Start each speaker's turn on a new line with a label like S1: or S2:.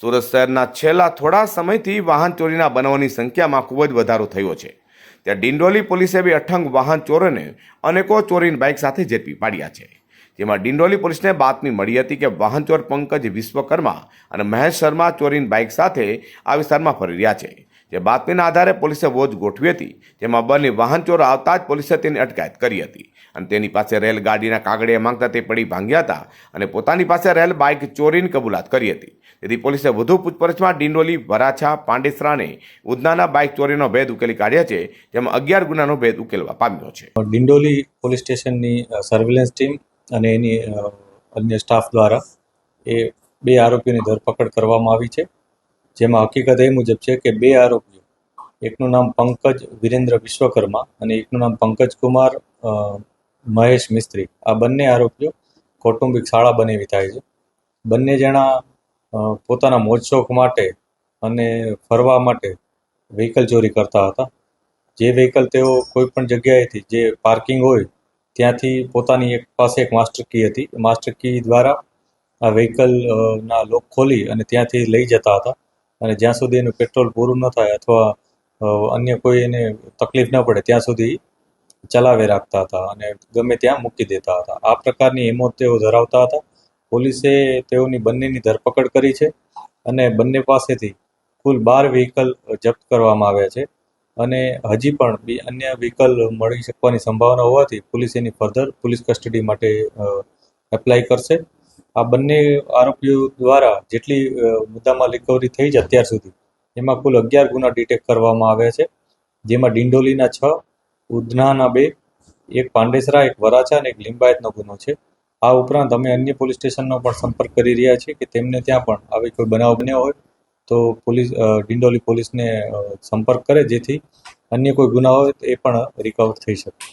S1: સુરત શહેરના છેલ્લા થોડા સમયથી વાહન ચોરીના બનાવોની સંખ્યામાં ખૂબ જ વધારો થયો છે. ત્યાં ડિંડોલી પોલીસે બી અઠંગ વાહન ચોરોને અનેકો ચોરીની બાઇક સાથે ઝડપી પાડ્યા છે. જેમાં ડિંડોલી પોલીસને બાતમી મળી હતી કે વાહન ચોર પંકજ વિશ્વકર્મા અને મહેશ શર્મા ચોરીની બાઇક સાથે આ વિસ્તારમાં ફરી રહ્યા છે. જે બાતમીના આધારે પોલીસે વોચ ગોઠવી હતી, જેમાં બંને વાહન ચોર આવતા જ પોલીસે તેની અટકાયત કરી હતી. અને તેની પાસે રહેલ ગાડીના કાગળિયા માંગતા તે પડી ભાંગ્યા હતા અને પોતાની પાસે રહેલ બાઇક ચોરીની કબૂલાત કરી હતી. તેથી પોલીસે વધુ પૂછપરછમાં ડિંડોલી, વરાછા પાંડેસરાને ઉધનાના બાઇક ચોરીનો ભેદ ઉકેલી કાઢ્યા છે, જેમાં અગિયાર ગુનાનો ભેદ ઉકેલવા પામ્યો છે.
S2: ડિંડોલી પોલીસ સ્ટેશનની સર્વેલન્સ ટીમ અને એની અન્ય સ્ટાફ દ્વારા એ બે આરોપીની ધરપકડ કરવામાં આવી છે. જેમાં હકીકત એ મુજબ છે કે બે આરોપીઓ, એકનું નામ પંકજ વિરેન્દ્ર વિશ્વકર્મા અને એકનું નામ પંકજ કુમાર મહેશ મિસ્ત્રી. આ બંને આરોપીઓ કૌટુંબિક શાળા બનેવી થાય છે. બંને જણા પોતાના મોજશોખ માટે અને ફરવા માટે વ્હીકલ ચોરી કરતા હતા. જે વ્હીકલ તેઓ કોઈ પણ જગ્યાએથી જે પાર્કિંગ હોય, ત્યાંથી પોતાની એક પાસે એક માસ્ટર કી હતી. માસ્ટર કી દ્વારા આ વ્હીકલ ના લોક ખોલી અને ત્યાંથી લઈ જતા હતા. અને જ્યાં સુધી એનું પેટ્રોલ પૂરું ન થાય અથવા અન્ય કોઈ એને તકલીફ ન પડે, ત્યાં સુધી ચલાવે રાખતા હતા અને ગમે ત્યાં મૂકી દેતા હતા. આ પ્રકારની હિંમત તેઓ ધરાવતા હતા. પોલીસે તેઓની બંનેની ધરપકડ કરી છે અને બંને પાસેથી કુલ બાર વ્હીકલ જપ્ત કરવામાં આવ્યા છે અને હજી પણ બી અન્ય વ્હીકલ મળી શકવાની સંભાવના હોવાથી પોલીસ એની ફર્ધર પોલીસ કસ્ટડી માટે એપ્લાય કરશે. આ બંને આરોપીઓ દ્વારા જેટલી મુદ્દામાં રિકવરી થઈ છે અત્યાર સુધી, એમાં કુલ અગિયાર ગુના ડિટેક્ટ કરવામાં આવ્યા છે. જેમાં ડિંડોલીના છ, ઉધનાના બે, એક પાંડેસરા, એક વરાછા અને એક લિંબાયતનો ગુનો છે. આ ઉપરાંત અમે અન્ય પોલીસ સ્ટેશનનો પણ સંપર્ક કરી રહ્યા છીએ કે તેમને ત્યાં પણ આવી કોઈ બનાવ બન્યો હોય તો પોલીસ ડિંડોલી પોલીસને સંપર્ક કરે જેથી અન્ય કોઈ ગુના હોય એ પણ રિકવર થઈ શકે.